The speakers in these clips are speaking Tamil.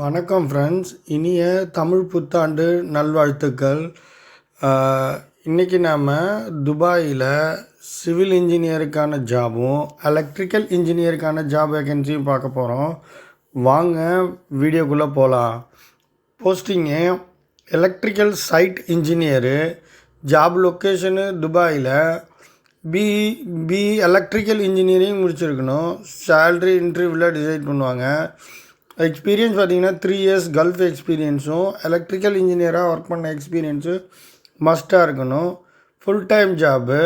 வணக்கம் ஃப்ரெண்ட்ஸ் இனிய தமிழ் புத்தாண்டு நல்வாழ்த்துக்கள். இன்றைக்கி நாம் துபாயில் சிவில் இன்ஜினியருக்கான ஜாபும் எலக்ட்ரிக்கல் இன்ஜினியருக்கான ஜாப் வேகன்சியும் பார்க்க போகிறோம் வாங்க வீடியோக்குள்ளே போகலாம் posting electrical site engineer job location துபாயில். பி பி எலக்ட்ரிக்கல் இன்ஜினியரிங் முடிச்சிருக்கணும். சேல்ரி இன்டர்வியூவில் டிசைட் பண்ணுவாங்க. எக்ஸ்பீரியன்ஸ் பார்த்தீங்கன்னா த்ரீ இயர்ஸ் கல்ஃப் எக்ஸ்பீரியன்ஸும் எலக்ட்ரிக்கல் இன்ஜினியராக ஒர்க் பண்ண எக்ஸ்பீரியன்ஸு மஸ்ட்டாக இருக்கணும். Full time job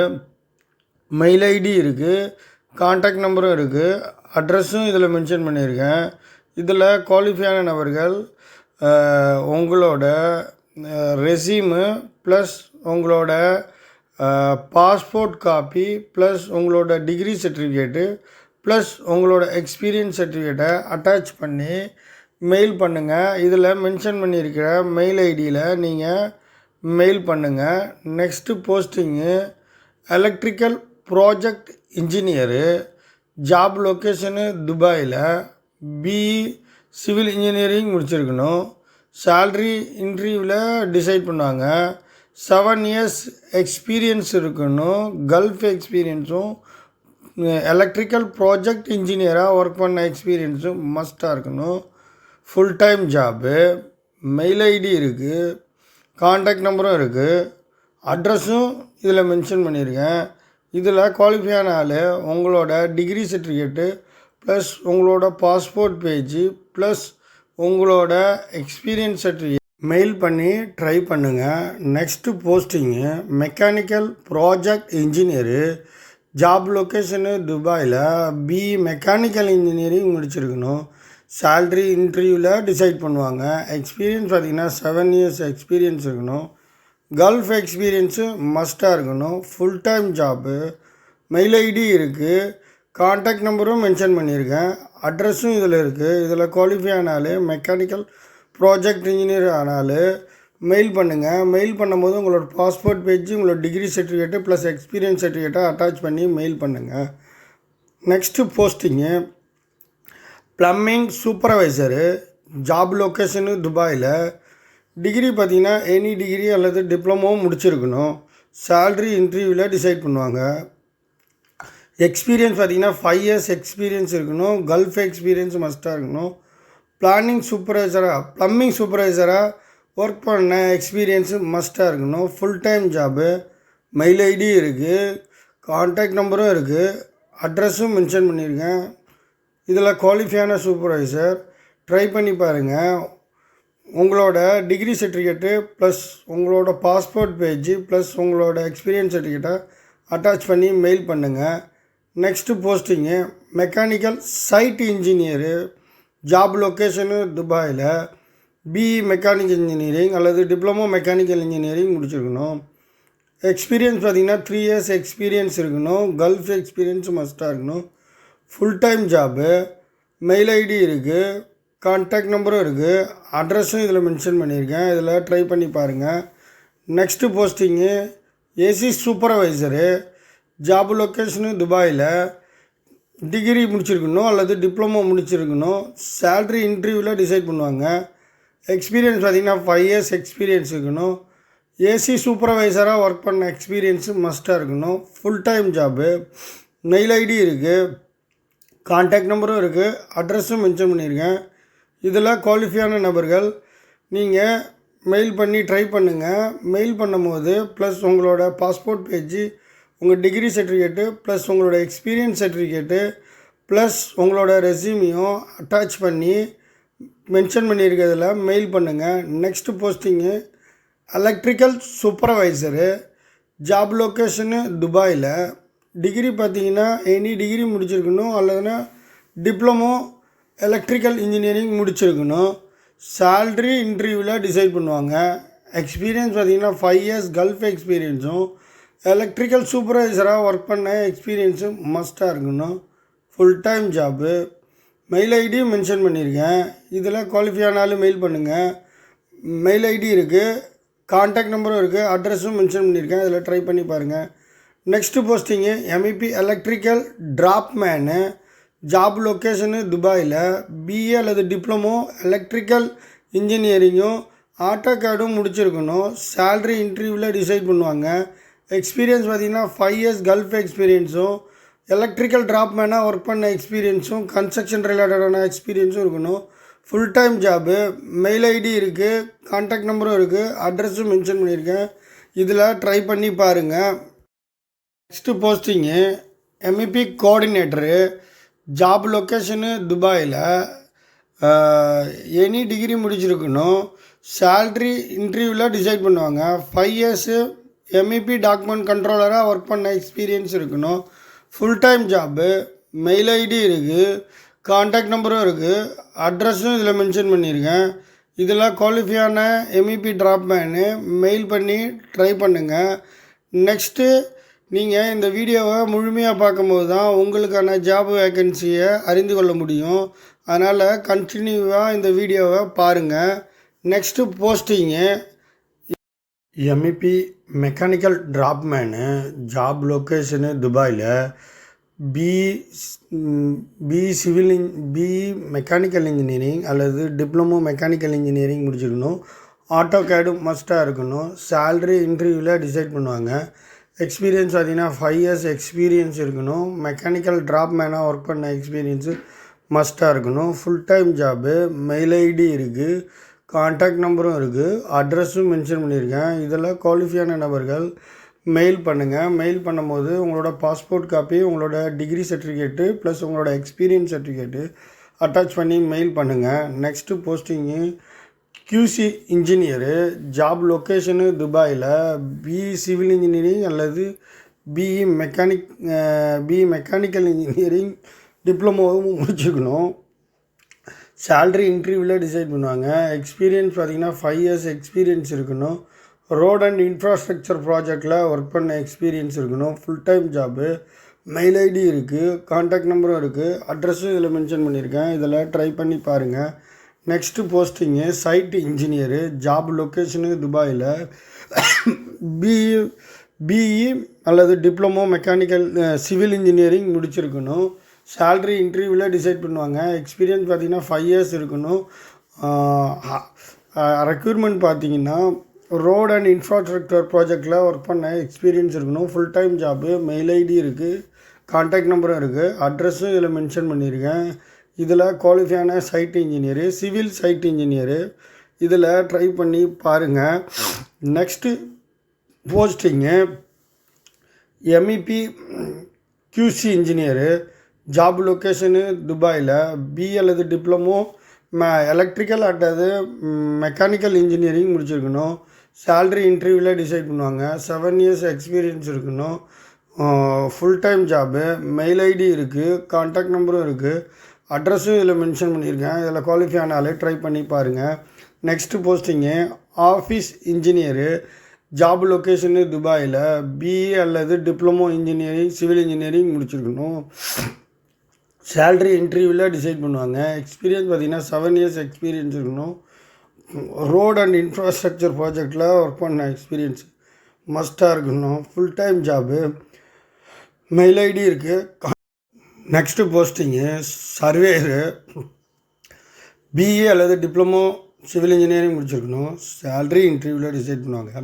mail ID இருக்குது காண்டாக்ட் நம்பரும் இருக்குது அட்ரஸும் இதில் மென்ஷன் பண்ணியிருக்கேன். இதில் குவாலிஃபையான நபர்கள் உங்களோட ரெசியூமு ப்ளஸ் உங்களோட பாஸ்போர்ட் காப்பி ப்ளஸ் உங்களோட டிகிரி சர்டிஃபிகேட்டு ப்ளஸ் உங்களோட எக்ஸ்பீரியன்ஸ் சர்டிஃபிகேட்டை அட்டாச் பண்ணி மெயில் பண்ணுங்கள் இதில் மென்ஷன் பண்ணியிருக்கிற மெயில் ஐடியில் நீங்கள் மெயில் பண்ணுங்கள் next posting electrical project engineer job location துபாயில் பிஇ சிவில் இன்ஜினியரிங் முடிச்சிருக்கணும். சேல்ரி இன்டர்வியூவில் டிசைட் பண்ணுவாங்க. செவன் இயர்ஸ் எக்ஸ்பீரியன்ஸ் இருக்கணும். கல்ஃப் எக்ஸ்பீரியன்ஸும் எலக்ட்ரிக்கல் ப்ராஜெக்ட் இன்ஜினியராக ஒர்க் பண்ண எக்ஸ்பீரியன்ஸும் மஸ்ட்டாக இருக்கணும். Full time job mail ID இருக்குது காண்டாக்ட் நம்பரும் இருக்குது அட்ரஸும் இதில் மென்ஷன் பண்ணியிருக்கேன் இதில் குவாலிஃபையான ஆள் உங்களோட டிகிரி சர்டிஃபிகேட்டு ப்ளஸ் உங்களோட பாஸ்போர்ட் பேஜு ப்ளஸ் உங்களோட எக்ஸ்பீரியன்ஸ் சர்டிஃபிகேட் மெயில் பண்ணி ட்ரை பண்ணுங்கள் next posting mechanical project engineer job location துபாயில் பி மெக்கானிக்கல் இன்ஜினியரிங் முடிச்சிருக்கணும். சேல்ரி இன்டர்வியூவில் டிசைட் பண்ணுவாங்க. எக்ஸ்பீரியன்ஸ் பார்த்தீங்கன்னா செவன் இயர்ஸ் எக்ஸ்பீரியன்ஸ் இருக்கணும். கல்ஃப் எக்ஸ்பீரியன்ஸு மஸ்ட்டாக இருக்கணும். Full time job mail ID இருக்குது காண்டாக்ட் நம்பரும் மென்ஷன் பண்ணியிருக்கேன். அட்ரஸும் இதில் இருக்குது இதில் குவாலிஃபை ஆனாலே மெக்கானிக்கல் ப்ராஜெக்ட் இன்ஜினியர் ஆனாலும் மெயில் பண்ணுங்கள் மெயில் பண்ணும்போது உங்களோட பாஸ்போர்ட் பேஜ் உங்களோட டிகிரி சர்டிஃபிகேட்டு ப்ளஸ் எக்ஸ்பீரியன்ஸ் சர்டிஃபிகேட்டை அட்டாச் பண்ணி மெயில் பண்ணுங்கள் next posting plumbing supervisor job location துபாயில். டிகிரி பார்த்திங்கன்னா எனி டிகிரி அல்லது டிப்ளமோவும் முடிச்சிருக்கணும். சேல்ரி இன்டர்வியூவில் டிசைட் பண்ணுவாங்க. எக்ஸ்பீரியன்ஸ் பார்த்தீங்கன்னா ஃபைவ் இயர்ஸ் எக்ஸ்பீரியன்ஸ் இருக்கணும். கல்ஃப் எக்ஸ்பீரியன்ஸ் மஸ்ட்டாக இருக்கணும். பிளானிங் சூப்பர்வைசராக ப்ளம்பிங் சூப்பர்வைசராக ஒர்க் பண்ண எக்ஸ்பீரியன்ஸு மஸ்ட்டாக இருக்கணும். Full time job mail ID இருக்குது காண்டாக்ட் நம்பரும் இருக்குது அட்ரஸும் மென்ஷன் பண்ணியிருக்கேன் இதில் குவாலிஃபையான சூப்பர்வைசர் ட்ரை பண்ணி பாருங்கள் உங்களோட டிகிரி சர்டிஃபிகேட்டு ப்ளஸ் உங்களோட பாஸ்போர்ட் பேஜ் ப்ளஸ் உங்களோட எக்ஸ்பீரியன்ஸ் சர்டிஃபிகேட்டை அட்டாச் பண்ணி மெயில் பண்ணுங்கள் next posting mechanical site engineer job location துபாயில் பிஇ மெக்கானிக்கல் இன்ஜினியரிங் அல்லது டிப்ளமோ மெக்கானிக்கல் இன்ஜினியரிங் முடிச்சிருக்கணும். எக்ஸ்பீரியன்ஸ் பார்த்தீங்கன்னா த்ரீ இயர்ஸ் எக்ஸ்பீரியன்ஸ் இருக்கணும். கல்ஃப் எக்ஸ்பீரியன்ஸ் மஸ்ட்டாக இருக்கணும். Full time job mail ID இருக்குது கான்டாக்ட் நம்பரும் இருக்குது அட்ரஸும் இதில் மென்ஷன் பண்ணியிருக்கேன். இதில் ட்ரை பண்ணி பாருங்கள் next posting AC supervisor job location துபாயில். டிகிரி முடிச்சிருக்கணும் அல்லது டிப்ளமோ முடிச்சிருக்கணும். சேல்ரி இன்டர்வியூவில் டிசைட் பண்ணுவாங்க. எக்ஸ்பீரியன்ஸ் பார்த்திங்கன்னா ஃபைவ் இயர்ஸ் எக்ஸ்பீரியன்ஸ் இருக்கணும். ஏசி சூப்பர்வைசராக ஒர்க் பண்ண எக்ஸ்பீரியன்ஸு மஸ்ட்டாக இருக்கணும். Full time job mail ID இருக்குது காண்டாக்ட் நம்பரும் இருக்குது அட்ரஸும் மென்ஷன் பண்ணியிருக்கேன். இதில் குவாலிஃபையான நபர்கள் நீங்கள் மெயில் பண்ணி ட்ரை பண்ணுங்கள் மெயில் பண்ணும்போது ப்ளஸ் உங்களோட பாஸ்போர்ட் பேஜு உங்கள் டிகிரி சர்டிஃபிகேட்டு ப்ளஸ் உங்களோட எக்ஸ்பீரியன்ஸ் சர்டிஃபிகேட்டு ப்ளஸ் உங்களோட ரெசியூமையும் அட்டாச் பண்ணி மென்ஷன் பண்ணியிருக்கிறதுல மெயில் பண்ணுங்கள் next posting electrical supervisor job location துபாயில் டிகிரி பார்த்தீங்கன்னா எனி டிகிரி முடிச்சிருக்கணும் அல்லதுனா டிப்ளமோ எலக்ட்ரிக்கல் இன்ஜினியரிங் முடிச்சிருக்கணும். சேல்ரி இன்டர்வியூவில் டிசைட் பண்ணுவாங்க. எக்ஸ்பீரியன்ஸ் பார்த்தீங்கன்னா ஃபைவ் இயர்ஸ் கல்ஃப் எக்ஸ்பீரியன்ஸும் எலக்ட்ரிக்கல் சூப்பர்வைசராக ஒர்க் பண்ண எக்ஸ்பீரியன்ஸும் மஸ்ட்டாக இருக்கணும். ஃபுல் டைம் ஜாப்பு மெயில் ஐடியும் மென்ஷன் பண்ணியிருக்கேன் இதில் குவாலிஃபையானாலும் மெயில் பண்ணுங்கள் மெயில் ஐடி இருக்குது காண்டாக்ட் நம்பரும் இருக்குது அட்ரஸும் மென்ஷன் பண்ணியிருக்கேன் இதில் ட்ரை பண்ணி பாருங்கள் next posting MEP electrical draughtsman job location துபாயில். பிஏ அல்லது டிப்ளமோ எலக்ட்ரிக்கல் இன்ஜினியரிங்கும் ஆட்டோ கேடும் முடிச்சிருக்கணும். சேல்ரி இன்டர்வியூவில் டிசைட் பண்ணுவாங்க. எக்ஸ்பீரியன்ஸ் பார்த்தீங்கன்னா ஃபைவ் இயர்ஸ் கல்ஃப் எக்ஸ்பீரியன்ஸும் எலக்ட்ரிக்கல் ட்ராப்மேனாக ஒர்க் பண்ண எக்ஸ்பீரியன்ஸும் கன்ஸ்ட்ரக்ஷன் ரிலேட்டடான எக்ஸ்பீரியன்ஸும் இருக்கணும். Full time job mail ID இருக்குது கான்டாக்ட் நம்பரும் இருக்குது அட்ரஸும் மென்ஷன் பண்ணியிருக்கேன். இதில் ட்ரை பண்ணி பாருங்கள் next posting MEP coordinator job location துபாயில் எனி டிகிரி முடிச்சிருக்கணும். சேல்ரி இன்டர்வியூவில் டிசைட் பண்ணுவாங்க. ஃபைவ் இயர்ஸு எம்இபி டாக்குமெண்ட் கண்ட்ரோலராக ஒர்க் பண்ண எக்ஸ்பீரியன்ஸ் இருக்கணும். Full time job mail ID இருக்குது காண்டாக்ட் நம்பரும் இருக்குது அட்ரஸும் இதில் மென்ஷன் பண்ணியிருக்கேன் இதில் குவாலிஃபையான எம்இபி ட்ராப் மேனு மெயில் பண்ணி ட்ரை பண்ணுங்கள் நெக்ஸ்ட்டு நீங்கள் இந்த வீடியோவை முழுமையாக பார்க்கும்போது தான் உங்களுக்கான ஜாப் வேக்கன்சியை அறிந்து கொள்ள முடியும். அதனால் கண்டினியூவாக இந்த வீடியோவை பாருங்கள் next posting MEP mechanical draughtsman job location துபாயில் B B civil in B mechanical engineering அல்லது டிப்ளமோ மெக்கானிக்கல் இன்ஜினியரிங் முடிச்சிருக்கணும். ஆட்டோ கேடு மஸ்ட்டாக இருக்கணும். சேல்ரி இன்டர்வியூவில் டிசைட் பண்ணுவாங்க. எக்ஸ்பீரியன்ஸ் பார்த்தீங்கன்னா ஃபைவ் இயர்ஸ் எக்ஸ்பீரியன்ஸ் இருக்கணும். மெக்கானிக்கல் ட்ராப் மேனாக ஒர்க் பண்ண எக்ஸ்பீரியன்ஸு மஸ்ட்டாக இருக்கணும். Full time job mail ID இருக்குது காண்டாக்ட் நம்பரும் இருக்குது அட்ரஸும் மென்ஷன் பண்ணியிருக்கேன். இதில் குவாலிஃபையான நபர்கள் மெயில் பண்ணுங்கள் மெயில் பண்ணும்போது உங்களோட பாஸ்போர்ட் காப்பி உங்களோட டிகிரி சர்டிஃபிகேட்டு ப்ளஸ் உங்களோட எக்ஸ்பீரியன்ஸ் சர்டிஃபிகேட்டு அட்டாச் பண்ணி மெயில் பண்ணுங்கள் next posting QC engineer job location துபாயில் பிஇ சிவில் இன்ஜினியரிங் அல்லது BE mechanic BE mechanical engineering டிப்ளமோவும் முடிச்சுக்கணும். சேல்ரி இன்டர்வியூவில் டிசைட் பண்ணுவாங்க. எக்ஸ்பீரியன்ஸ் பார்த்தீங்கன்னா ஃபைவ் இயர்ஸ் எக்ஸ்பீரியன்ஸ் இருக்கணும். ரோட் அண்ட் இன்ஃப்ராஸ்ட்ரக்சர் ப்ராஜெக்டில் ஒர்க் பண்ண எக்ஸ்பீரியன்ஸ் இருக்கணும். Full time job mail ID இருக்குது காண்டாக்ட் நம்பரும் இருக்குது அட்ரஸும் இதில் மென்ஷன் பண்ணியிருக்கேன். இதில் ட்ரை பண்ணி பாருங்கள் next posting site engineer job location துபாயில் பிஇ பிஇ அல்லது டிப்ளமோ மெக்கானிக்கல் சிவில் இன்ஜினியரிங் முடிச்சிருக்கணும். சேல்ரி இன்டர்வியூவில் டிசைட் பண்ணுவாங்க. எக்ஸ்பீரியன்ஸ் பார்த்தீங்கன்னா ஃபைவ் இயர்ஸ் இருக்கணும். ரெக்யூர்மெண்ட் பார்த்தீங்கன்னா ரோட் அண்ட் இன்ஃப்ராஸ்ட்ரக்சர் ப்ராஜெக்டில் ஒர்க் பண்ண எக்ஸ்பீரியன்ஸ் இருக்கணும். Full time job mail ID இருக்குது கான்டாக்ட் நம்பரும் இருக்குது அட்ரஸும் இதில் மென்ஷன் பண்ணியிருக்கேன். இதில் குவாலிஃபையான site engineer civil site engineer இதில் ட்ரை பண்ணி பாருங்கள் next posting MEP QC engineer job location துபாயில். பி அல்லது டிப்ளமோ மெ எலக்ட்ரிக்கல் அல்லது மெக்கானிக்கல் இன்ஜினியரிங் முடிச்சிருக்கணும். சேல்ரி இன்டர்வியூவில் டிசைட் பண்ணுவாங்க. செவன் இயர்ஸ் எக்ஸ்பீரியன்ஸ் இருக்கணும். Full time job mail ID இருக்குது காண்டாக்ட் நம்பரும் இருக்குது அட்ரஸும் இதில் மென்ஷன் பண்ணியிருக்கேன். இதில் குவாலிஃபை ஆனாலே ட்ரை பண்ணி பாருங்கள் next posting office engineer job location துபாயில். பிஇ அல்லது டிப்ளமோ இன்ஜினியரிங் சிவில் இன்ஜினியரிங் முடிச்சிருக்கணும். சேல்ரி இன்டர்வியூவில் டிசைட் பண்ணுவாங்க. எக்ஸ்பீரியன்ஸ் பார்த்திங்கன்னா செவன் இயர்ஸ் எக்ஸ்பீரியன்ஸ் இருக்கணும். ரோட் அண்ட் இன்ஃப்ராஸ்ட்ரக்சர் ப்ராஜெக்டில் ஒர்க் பண்ண எக்ஸ்பீரியன்ஸ் மஸ்ட்டாக இருக்கணும். Full time job mail ID இருக்குது நெக்ஸ்ட்டு போஸ்டிங்கு சர்வேயரு பிஏ அல்லது டிப்ளமோ சிவில் இன்ஜினியரிங் முடிச்சிருக்கணும். சேல்ரி இன்டர்வியூவில் டிசைட் பண்ணுவாங்க.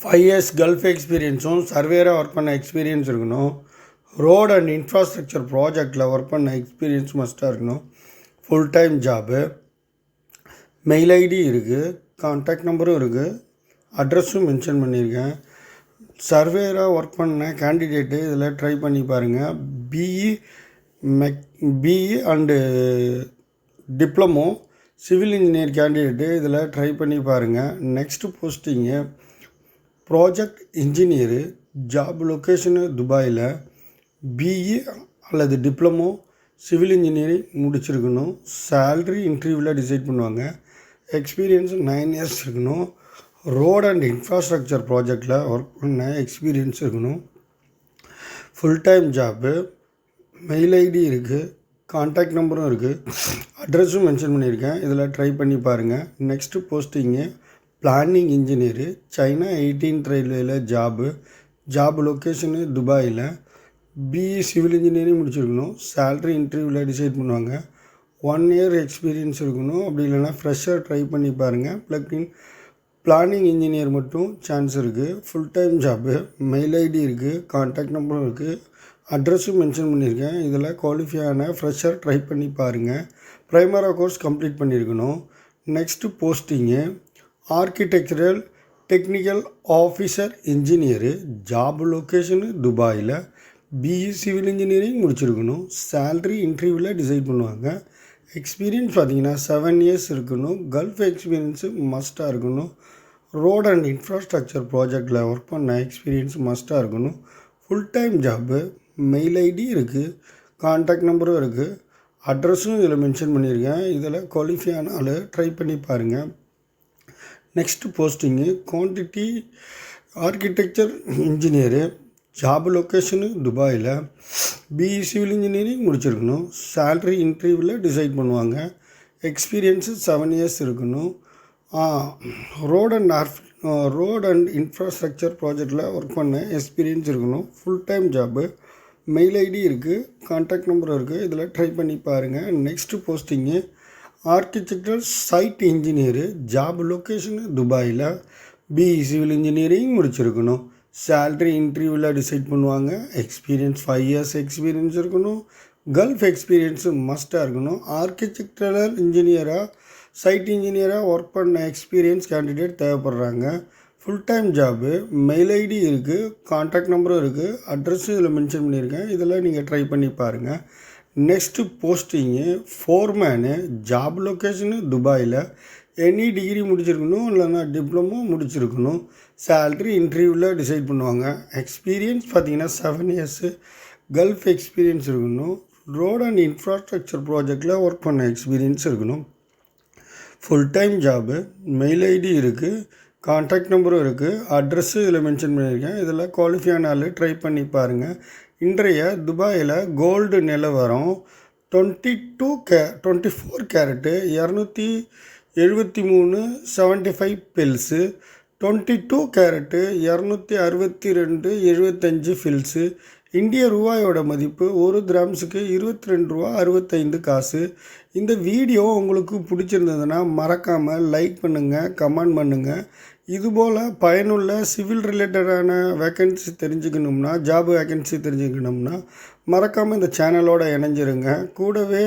ஃபைவ் இயர்ஸ் கல்ஃப் எக்ஸ்பீரியன்ஸும் சர்வேயராக ஒர்க் பண்ண எக்ஸ்பீரியன்ஸ் இருக்கணும். ரோட் அண்ட் இன்ஃப்ராஸ்ட்ரக்சர் ப்ராஜெக்டில் ஒர்க் பண்ண எக்ஸ்பீரியன்ஸ் மஸ்ட்டாக இருக்கணும். Full time job mail ID இருக்குது கான்டாக்ட் நம்பரும் இருக்குது அட்ரஸும் மென்ஷன் பண்ணியிருக்கேன் சர்வேராக ஒர்க் பண்ண கேண்டிடேட்டு இதில் ட்ரை பண்ணி பாருங்கள் BE mech BE and diploma civil engineer candidate இதில் ட்ரை பண்ணி பாருங்கள் next posting project engineer job location துபாயில் பிஇ அல்லது டிப்ளமோ சிவில் இன்ஜினியரிங் முடிச்சிருக்கணும். சேல்ரி இன்டர்வியூவில் டிசைட் பண்ணுவாங்க. எக்ஸ்பீரியன்ஸ் நைன் இயர்ஸ் இருக்கணும். ரோட் அண்ட் இன்ஃப்ராஸ்ட்ரக்சர் ப்ராஜெக்டில் ஒர்க் பண்ண எக்ஸ்பீரியன்ஸ் இருக்கணும். Full time job mail ID இருக்குது கான்டாக்ட் நம்பரும் இருக்குது அட்ரஸும் மென்ஷன் பண்ணியிருக்கேன். இதில் ட்ரை பண்ணி பாருங்கள் next posting planning engineer China eighteen ரயில்வேல ஜாபு ஜாப் லொக்கேஷனு துபாயில் பிஇ சிவில் இன்ஜினியரிங் முடிச்சிருக்கணும். சேல்ரி இன்டர்வியூவில் டிசைட் பண்ணுவாங்க. ஒன் இயர் எக்ஸ்பீரியன்ஸ் இருக்கணும். அப்படி இல்லைன்னா ஃப்ரெஷ்ஷாக ட்ரை பண்ணி பாருங்கள் ப்ளக்இன் பிளானிங் இன்ஜினியர் மட்டும் சான்ஸ் இருக்குது full time job mail ID இருக்குது கான்டாக்ட் நம்பரும் இருக்குது அட்ரஸும் மென்ஷன் பண்ணியிருக்கேன். இதில் குவாலிஃபையான ஃப்ரெஷ்ஷாக ட்ரை பண்ணி பாருங்கள் ப்ரைமரா கோர்ஸ் கம்ப்ளீட் பண்ணியிருக்கணும். Next posting architectural technical officer engineer job location துபாயில் பிஇ சிவில் இன்ஜினியரிங் முடிச்சிருக்கணும். சேல்ரி இன்டர்வியூவில் டிசைட் பண்ணுவாங்க. எக்ஸ்பீரியன்ஸ் பார்த்தீங்கன்னா செவன் இயர்ஸ் இருக்கணும். கல்ஃப் எக்ஸ்பீரியன்ஸு மஸ்ட்டாக இருக்கணும். ரோட் அண்ட் இன்ஃப்ராஸ்ட்ரக்சர் ப்ராஜெக்டில் ஒர்க் பண்ண எக்ஸ்பீரியன்ஸ் மஸ்ட்டாக இருக்கணும். Full time job mail ID இருக்குது கான்டாக்ட் நம்பரும் இருக்குது அட்ரஸும் இதில் மென்ஷன் பண்ணியிருக்கேன். இதில் குவாலிஃபையான ஆள் ட்ரை பண்ணி பாருங்கள் next posting quantity architecture engineer job location துபாயில் பிஇ சிவில் இன்ஜினியரிங் முடிச்சிருக்கணும். சேல்ரி இன்டர்வியூவில் டிசைட் பண்ணுவாங்க. எக்ஸ்பீரியன்ஸு செவன் இயர்ஸ் இருக்கணும். ரோட் அண்ட் ஆர்ஃப் ரோட் அண்ட் இன்ஃப்ராஸ்ட்ரக்சர் ப்ராஜெக்டில் ஒர்க் பண்ண எக்ஸ்பீரியன்ஸ் இருக்கணும். Full time job mail ID இருக்குது கான்டாக்ட் நம்பரும் இருக்குது இதில் ட்ரை பண்ணி பாருங்கள் next posting architecture site engineer job location துபாயில் பிஇ சிவில் இன்ஜினியரிங் முடிச்சிருக்கணும். சேல்ரி இன்டர்வியூவில் டிசைட் பண்ணுவாங்க. எக்ஸ்பீரியன்ஸ் ஃபைவ் இயர்ஸ் எக்ஸ்பீரியன்ஸ் இருக்கணும். கல்ஃப் எக்ஸ்பீரியன்ஸு மஸ்ட்டாக இருக்கணும். ஆர்கிடெக்டரல் இன்ஜினியராக சைட் இன்ஜினியராக ஒர்க் பண்ண experience candidate தேவைப்படுறாங்க. Full time job mail ID இருக்குது காண்டாக்ட் நம்பரும் இருக்குது அட்ரஸும் இதில் மென்ஷன் பண்ணியிருக்கேன். இதில் நீங்கள் ட்ரை பண்ணி பாருங்கள் next posting foreman job location துபாயில் எனி டிகிரி முடிச்சிருக்கணும் இல்லைன்னா டிப்ளமோ முடிச்சிருக்கணும். சேல்ரி இன்டர்வியூவில் டிசைட் பண்ணுவாங்க. எக்ஸ்பீரியன்ஸ் பார்த்தீங்கன்னா செவன் இயர்ஸு கல்ஃப் எக்ஸ்பீரியன்ஸ் இருக்கணும். ரோட் அண்ட் இன்ஃப்ராஸ்ட்ரக்சர் ப்ராஜெக்டில் ஒர்க் பண்ண எக்ஸ்பீரியன்ஸ் இருக்கணும். Full time job mail ID இருக்குது கான்டாக்ட் நம்பரும் இருக்குது அட்ரஸ்ஸு இதில் மென்ஷன் பண்ணியிருக்கேன். இதில் குவாலிஃபையான ஆள் ட்ரை பண்ணி பாருங்கள் இன்றைய துபாயில் கோல்டு நிலவரம் twenty two K twenty four carat இரநூத்தி எழுபத்தி மூணு seventy five fils twenty two carat இரநூத்தி அறுபத்தி ரெண்டு எழுபத்தஞ்சு ஃபில்ஸு இந்திய ரூபாயோட மதிப்பு ஒரு கிராம்ஸுக்கு இருபத்தி ரெண்டு ரூபா அறுபத்தைந்து காசு. இந்த வீடியோ உங்களுக்கு பிடிச்சிருந்ததுன்னா மறக்காமல் லைக் பண்ணுங்கள் கமெண்ட் பண்ணுங்கள் இதுபோல் பயனுள்ள சிவில் ரிலேட்டடான வேக்கன்சி தெரிஞ்சுக்கணும்னா ஜாப் வேக்கன்சி தெரிஞ்சுக்கணும்னா மறக்காமல் இந்த சேனலோட இணைஞ்சிருங்க. கூடவே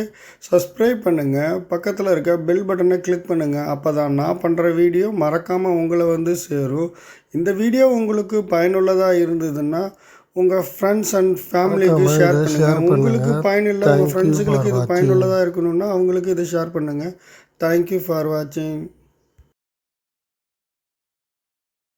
சப்ஸ்கிரைப் பண்ணுங்கள் பக்கத்தில் இருக்க பெல் பட்டனை கிளிக் பண்ணுங்கள் அப்போ தான் நான் பண்ணுற வீடியோ மறக்காமல் உங்களை வந்து சேரும். இந்த வீடியோ உங்களுக்கு பயனுள்ளதாக இருந்ததுன்னா உங்கள் ஃப்ரெண்ட்ஸ் அண்ட் ஃபேமிலிக்கு ஷேர் பண்ணுங்கள் உங்களுக்கு பயனில்லை உங்கள் ஃப்ரெண்ட்ஸுங்களுக்கு இது பயனுள்ளதாக இருக்கணும்னா அவங்களுக்கு இதை ஷேர் பண்ணுங்கள் தேங்க்யூ ஃபார் வாட்சிங்